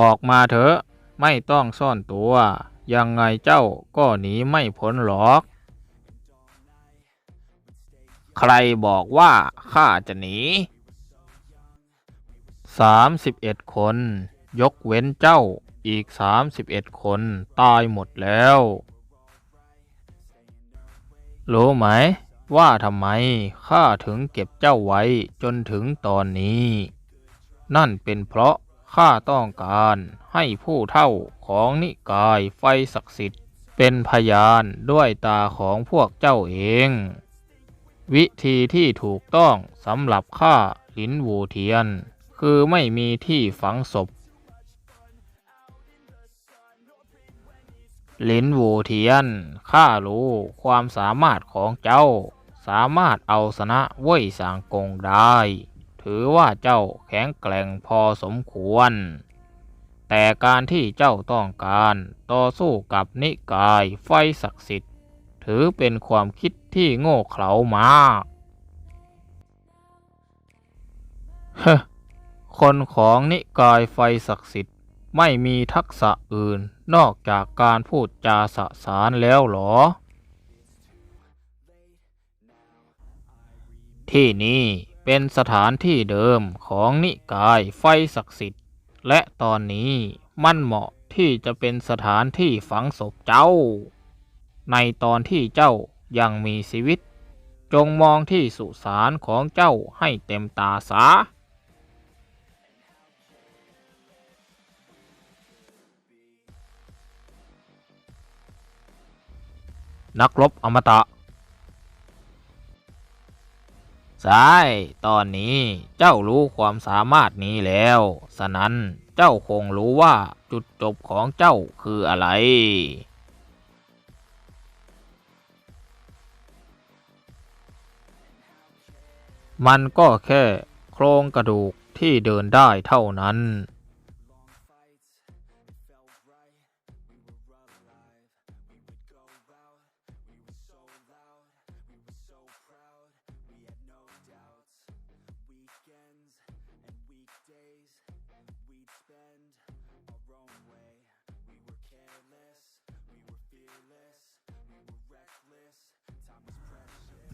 ออกมาเถอะ ไม่ต้องซ่อนตัว ยังไงเจ้าก็หนีไม่พ้นหรอก ใครบอกว่าข้าจะหนีสามสิบเอ็ดคน ยกเว้นเจ้าอีกสามสิบเอ็ดคนตายหมดแล้ว รู้ไหมว่าทำไมข้าถึงเก็บเจ้าไว้จนถึงตอนนี้ นั่นเป็นเพราะ ข้าต้องการให้ผู้เท่าของนิกายไฟศักดิ์สิทธิ์ เป็นพยานด้วยตาของพวกเจ้าเอง วิธีที่ถูกต้องสำหรับข้าหลินวูเทียน คือไม่มีที่ฝังศพหลินวูเทียน ข้ารู้ความสามารถของเจ้า สามารถเอาชนะเว่ยสางกงได้ ถือว่าเจ้าแข็งแกร่งพอสมควร แต่การที่เจ้าต้องการต่อสู้กับนิกายไฟศักดิ์สิทธิ์ ถือเป็นความคิดที่โง่เขลามากเฮ้คนของนิกายไฟศักดิ์สิทธิ์ไม่มีทักษะอื่นนอกจากการพูดจาสะสารแล้วหรอ ที่นี่ เป็นสถานที่เดิมของนิกายไฟศักดิ์สิทธิ์ และตอนนี้มันเหมาะที่จะเป็นสถานที่ฝังศพเจ้า ในตอนที่เจ้ายังมีชีวิต จงมองที่สุสานของเจ้าให้เต็มตาสานักรบอมตะ ใช่ตอนนี้เจ้ารู้ความสามารถนี้แล้ว ฉะนั้นเจ้าคงรู้ว่าจุดจบของเจ้าคืออะไร มันก็แค่โครงกระดูกที่เดินได้เท่านั้น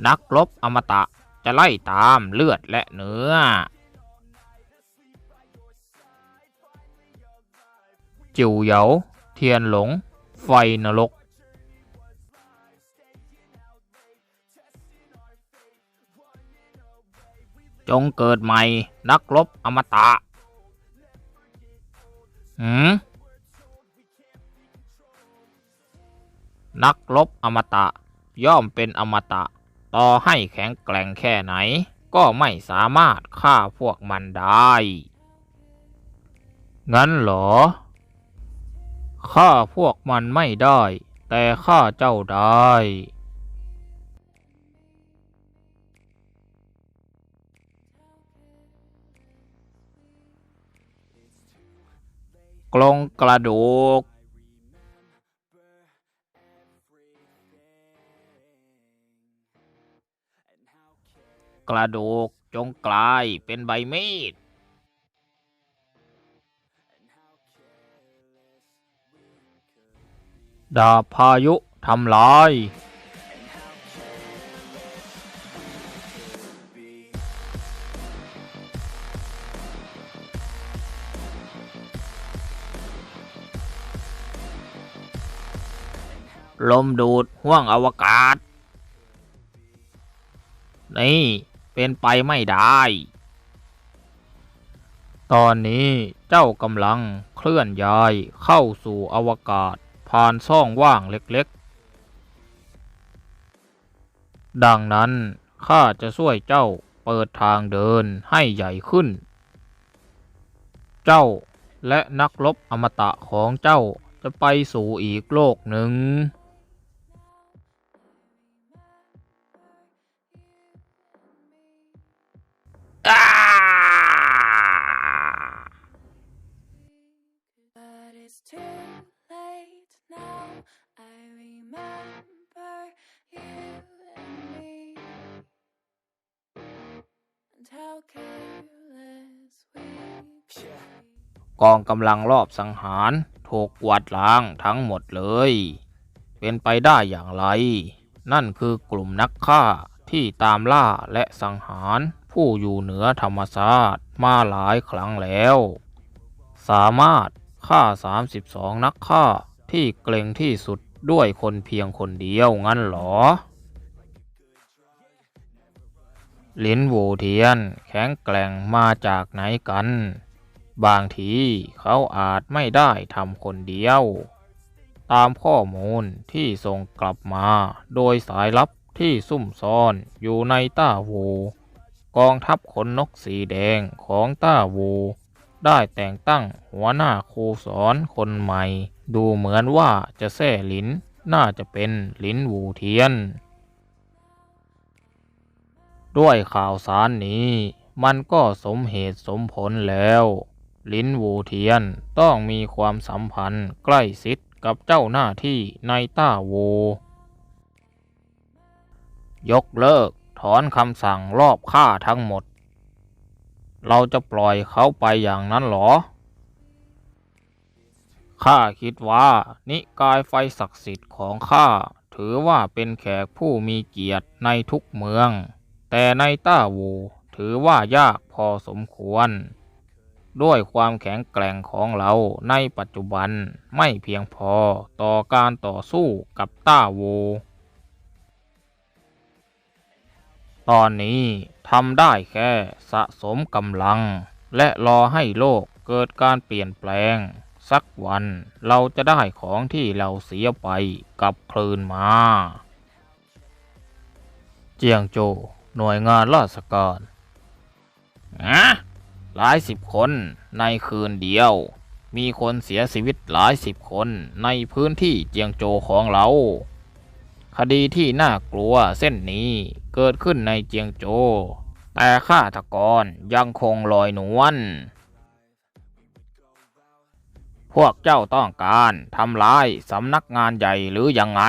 นักรบอมตะจะไล่ตามเลือดและเนื้อ จิ๋วเหยาเทียนหลง ไฟนรก จงเกิดใหม่ นักรบอมตะหืมนักรบอมตะ ย่อมเป็นอมตะ ต่อให้แข็งแกร่งแค่ไหน ก็ไม่สามารถฆ่าพวกมันได้ งั้นเหรอ ฆ่าพวกมันไม่ได้ แต่ฆ่าเจ้าได้ กลงกระดูก กระดูกจงกลายเป็นใบมีด ดาบพายุทำลาย ลมดูดห่วงอวกาศ นี่ เป็นไปไม่ได้ ตอนนี้เจ้ากำลังเคลื่อนย้ายเข้าสู่อวกาศ ผ่านช่องว่างเล็กๆ ดังนั้นข้าจะช่วยเจ้าเปิดทางเดินให้ใหญ่ขึ้น เจ้าและนักรบอมตะของเจ้าจะไปสู่อีกโลกหนึ่ง it's too late now. I remember you and me, and how careless we could be. กองกำลังรอบสังหารถูกกวาดล้างทั้งหมดเลย เป็นไปได้อย่างไร นั่นคือกลุ่มนักฆ่าที่ตามล่าและสังหารผู้อยู่เหนือธรรมศาสตร์มาหลายครั้งแล้ว สามารถ ฆ่า32นักฆ่าที่เกรงที่สุดด้วยคนเพียงคนเดียวงั้นหรอหลินโหวเทียนแข็งแกร่งมาจากไหนกัน บางทีเขาอาจไม่ได้ทำคนเดียว ตามข้อมูลที่ส่งกลับมา โดยสายลับที่ซุ่มซ่อนอยู่ในต้าวู กองทัพขนนกสีแดงของต้าวู ได้แต่งตั้งหัวหน้าครูสอนคนใหม่ ดูเหมือนว่าจะแท่หลิน น่าจะเป็นหลินวูเทียน ด้วยข่าวสารนี้ มันก็สมเหตุสมผลแล้วลินวูเทียนต้องมีความสัมพันธ์ใกล้ชิดกับเจ้าหน้าที่ในต้าวูยกเลิกถอนคำสั่งรอบฆ่าทั้งหมด เราจะปล่อยเขาไปอย่างนั้นเหรอ ข้าคิดว่า นิกายไฟศักดิ์สิทธิ์ของข้า ถือว่าเป็นแขกผู้มีเกียรติในทุกเมือง แต่ในต้าวูถือว่ายากพอสมควร ด้วยความแข็งแกร่งของเราในปัจจุบันไม่เพียงพอต่อการต่อสู้กับต้าวู ตอนนี้ทำได้แค่สะสมกำลัง และรอให้โลกเกิดการเปลี่ยนแปลง สักวันเราจะได้ของที่เราเสียไปกลับคืนมา เจียงโจ หน่วยงานราชการอะหลายสิบคนในคืนเดียว มีคนเสียชีวิตหลายสิบคนในพื้นที่เจียงโจของเรา คดีที่น่ากลัวเส้นนี้ เกิดขึ้นในเจียงโจวแต่ฆาตกรยังคงลอยนวลพวกเจ้าต้องการทำลายสำนักงานใหญ่หรือยังไง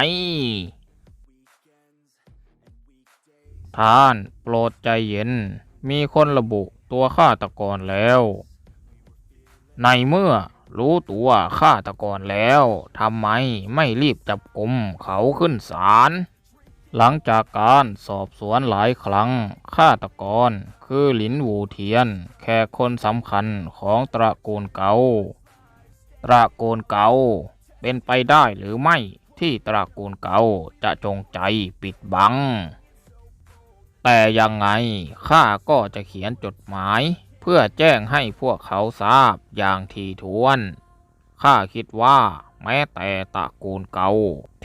ท่านโปรดใจเย็น มีคนระบุตัวฆาตกรแล้ว ในเมื่อรู้ตัวฆาตกรแล้วทำไมไม่รีบจับกลุ่มเขาขึ้นศาล หลังจากการสอบสวนหลายครั้งฆาตกร คือหลินวูเทียน แขกคนสำคัญของตระกูลเกาตระกูลเกาเป็นไปได้หรือไม่ที่ตระกูลเกาจะจงใจปิดบัง แต่ยังไงข้าก็จะเขียนจดหมาย เพื่อแจ้งให้พวกเขาทราบอย่างทีถ้วนข้าคิดว่า แม้แต่ตระกูลเกา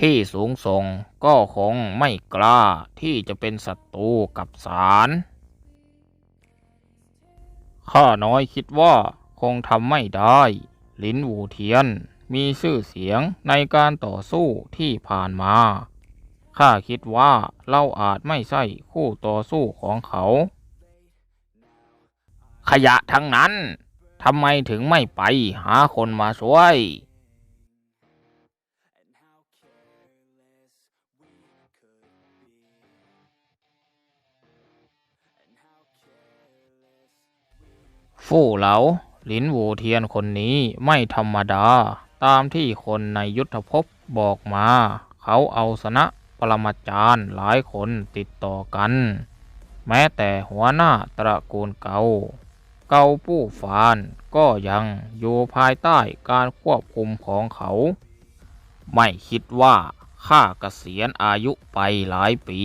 ที่สูงส่งก็คงไม่กล้าที่จะเป็นศัตรูกับศาลข้าน้อยคิดว่าคงทำไม่ได้ ลินวูเทียนมีชื่อเสียงในการต่อสู้ที่ผ่านมา ข้าคิดว่าเราอาจไม่ใช่คู่ต่อสู้ของเขา ขยะทั้งนั้น ทำไมถึงไม่ไปหาคนมาช่วย ฟู่เหลาหลินวูเทียนคนนี้ไม่ธรรมดา ตามที่คนในยุทธภพบอกมา เขาเอาชนะปรมาจารย์หลายคนติดต่อกัน แม้แต่หัวหน้าตระกูลเกาเกาปู้ฟานก็ยังอยู่ภายใต้การควบคุมของเขา ไม่คิดว่าข้าเกษียณอายุไปหลายปี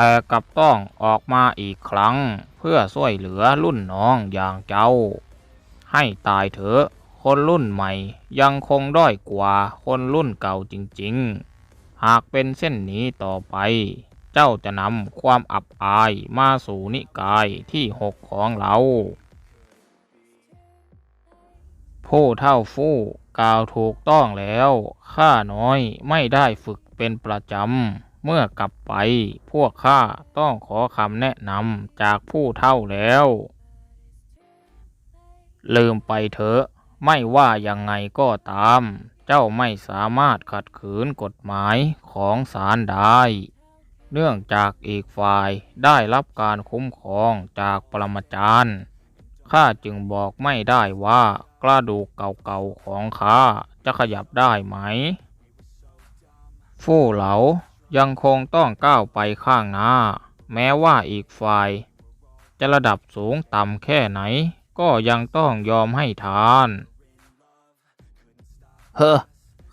แต่กับต้องออกมาอีกครั้ง เพื่อช่วยเหลือรุ่นน้องอย่างเจ้า ให้ตายเถอะคนรุ่นใหม่ยังคงด้อยกว่าคนรุ่นเก่าจริงๆ หากเป็นเส้นนี้ต่อไป เจ้าจะนำความอับอายมาสู่นิกายที่หกของเรา ผู้เท่าฟู่กล่าวถูกต้องแล้ว ข้าน้อยไม่ได้ฝึกเป็นประจำ เมื่อกลับไปพวกข้าต้องขอคำแนะนำจากผู้เท่าแล้ว ลืมไปเถอะ ไม่ว่ายังไงก็ตาม เจ้าไม่สามารถขัดขืนกฎหมายของศาลได้ เนื่องจากอีกฝ่ายได้รับการคุ้มครองจากปรมาจารย์ข้าจึงบอกไม่ได้ว่ากระดูกเก่าๆของข้าจะขยับได้ไหม ฟู่เหลา ยังคงต้องก้าวไปข้างหน้า แม้ว่าอีกฝ่าย จะระดับสูงต่ำแค่ไหน ก็ยังต้องยอมให้ทาน เฮ้อ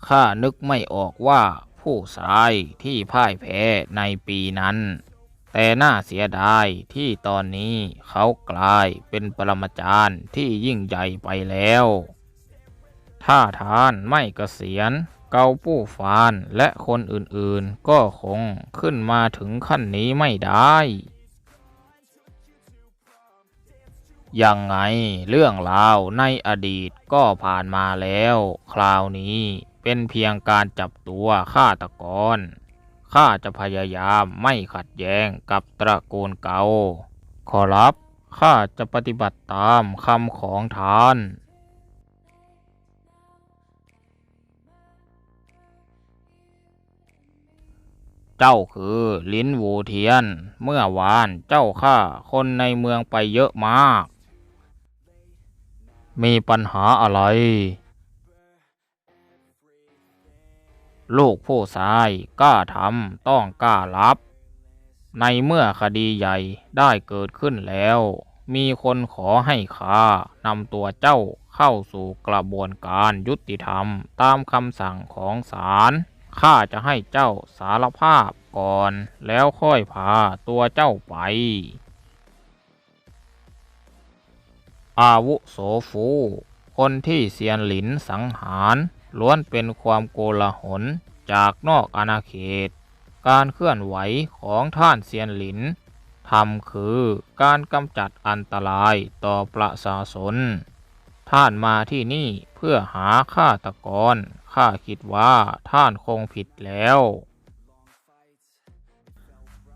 ข้านึกไม่ออกว่าผู้ชายที่พ่ายแพ้ในปีนั้น แต่น่าเสียดายที่ตอนนี้เขากลายเป็นปรมาจารย์ที่ยิ่งใหญ่ไปแล้ว ถ้าทานไม่เกษียณ เกาปู้ฟานและคนอื่นๆ ก็คงขึ้นมาถึงขั้นนี้ไม่ได้ ยังไงเรื่องราวในอดีตก็ผ่านมาแล้ว คราวนี้เป็นเพียงการจับตัวฆาตกร ข้าจะพยายามไม่ขัดแย้งกับตระกูลเกาขอรับข้าจะปฏิบัติตามคำของทาน เจ้าคือลิ้นวูเทียน เมื่อวานเจ้าฆ่าคนในเมืองไปเยอะมาก มีปัญหาอะไร ลูกผู้ชายกล้าทำต้องกล้ารับ ในเมื่อคดีใหญ่ได้เกิดขึ้นแล้ว มีคนขอให้ข้านำตัวเจ้าเข้าสู่กระบวนการยุติธรรมตามคำสั่งของศาล ข้าจะให้เจ้าสารภาพก่อน แล้วค่อยพาตัวเจ้าไป อาวุโสฟู คนที่เซียนหลินสังหารล้วนเป็นความโกลาหลจากนอกอาณาเขต การเคลื่อนไหวของท่านเซียนหลินทำคือการกำจัดอันตรายต่อประชาชน ท่านมาที่นี่เพื่อหาฆาตกร ข้าคิดว่าท่านคงผิดแล้ว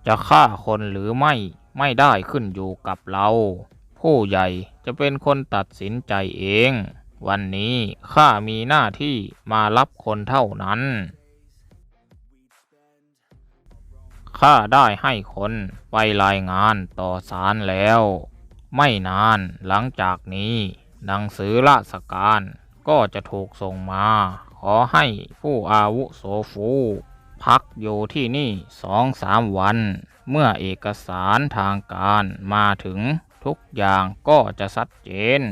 จะฆ่าคนหรือไม่ไม่ได้ขึ้นอยู่กับเรา ผู้ใหญ่จะเป็นคนตัดสินใจเอง วันนี้ข้ามีหน้าที่มารับคนเท่านั้นข้าได้ให้คนไปรายงานต่อศาลแล้ว ไม่นานหลังจากนี้หนังสือราชการก็จะถูกส่งมา ขอให้ผู้อาวุโสฟูพักอยู่ที่นี่สองสามวัน เมื่อเอกสารทางการมาถึงทุกอย่างก็จะชัดเจน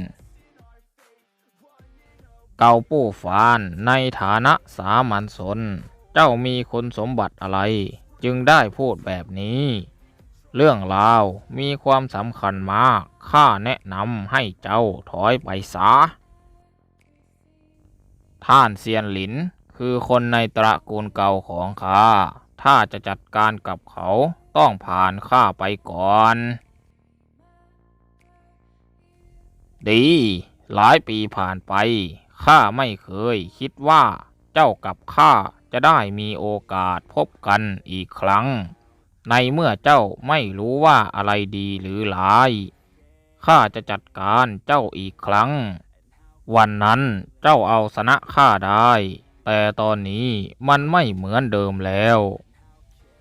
เกาปู้ฟานในฐานะสามัญชนเจ้ามีคุณสมบัติอะไร จึงได้พูดแบบนี้ เรื่องราวมีความสำคัญมาก ข้าแนะนำให้เจ้าถอยไปซะ ท่านเซียนหลิน คือคนในตระกูลเก่าของข้า ถ้าจะจัดการกับเขาต้องผ่านข้าไปก่อน ดี หลายปีผ่านไป ข้าไม่เคยคิดว่าเจ้ากับข้าจะได้มีโอกาสพบกันอีกครั้ง ในเมื่อเจ้าไม่รู้ว่าอะไรดีหรือร้าย ข้าจะจัดการเจ้าอีกครั้ง วันนั้นเจ้าเอาชนะข้าได้ แต่ตอนนี้มันไม่เหมือนเดิมแล้ว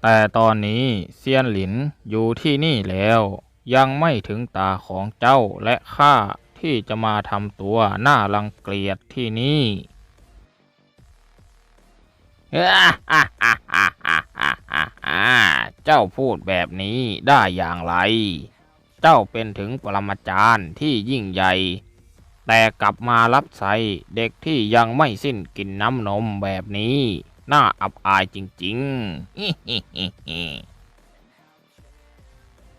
แต่ตอนนี้เซียนหลินอยู่ที่นี่แล้ว ยังไม่ถึงตาของเจ้าและข้าที่จะมาทำตัวน่ารังเกียจที่นี่เจ้าพูดแบบนี้ได้อย่างไร เจ้าเป็นถึงปรมาจารย์ที่ยิ่งใหญ่ แต่กลับมารับใช้เด็กที่ยังไม่สิ้นกินน้ำนมแบบนี้ น่าอับอายจริงๆ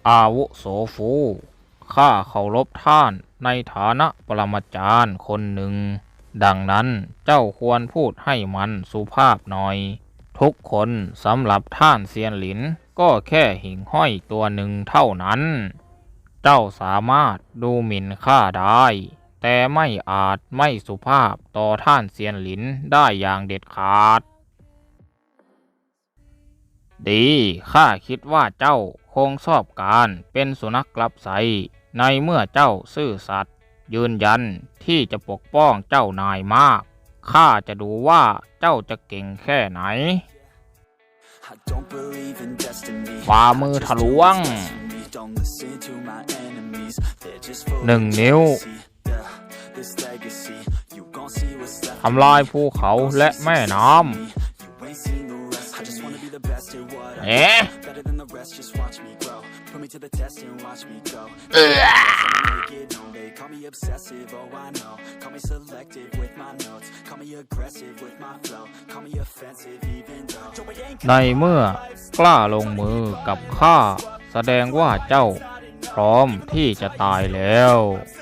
อาวุโสฟูข้าเคารพท่านในฐานะปรมาจารย์คนหนึ่ง ดังนั้นเจ้าควรพูดให้มันสุภาพหน่อย ทุกคนสำหรับท่านเซียนหลินก็แค่หิ่งห้อยตัวหนึ่งเท่านั้น เจ้าสามารถดูหมิ่นข้าได้ แต่ไม่อาจไม่สุภาพต่อท่านเซียนหลินได้อย่างเด็ดขาด ดีข้าคิดว่าเจ้าคงชอบการเป็นสุนัขกลับใส ในเมื่อเจ้าซื่อสัตย์ยืนยันที่จะปกป้องเจ้านายมาก ข้าจะดูว่าเจ้าจะเก่งแค่ไหน ฝ่ามือทะลวงหนึ่งนิ้ว of jealousy. Yeah, this legacy. You gon' see what's left. ทำลายภูเขาและแม่น้ You ain't seen the rest. I just wanna be the best at what ำ I เอ๊ะ Better than the rest, just watch me grow. Put me to the test and watch me go. Make it known, they call me obsessive, oh I know. Call me selective with my notes. Call me aggressive with my flow. Call me offensive even though. Yo, it ain't ในเมื่อกล้าลงมือกับข้า แสดงว่าเจ้าพร้อมที่จะตายแล้ว Fast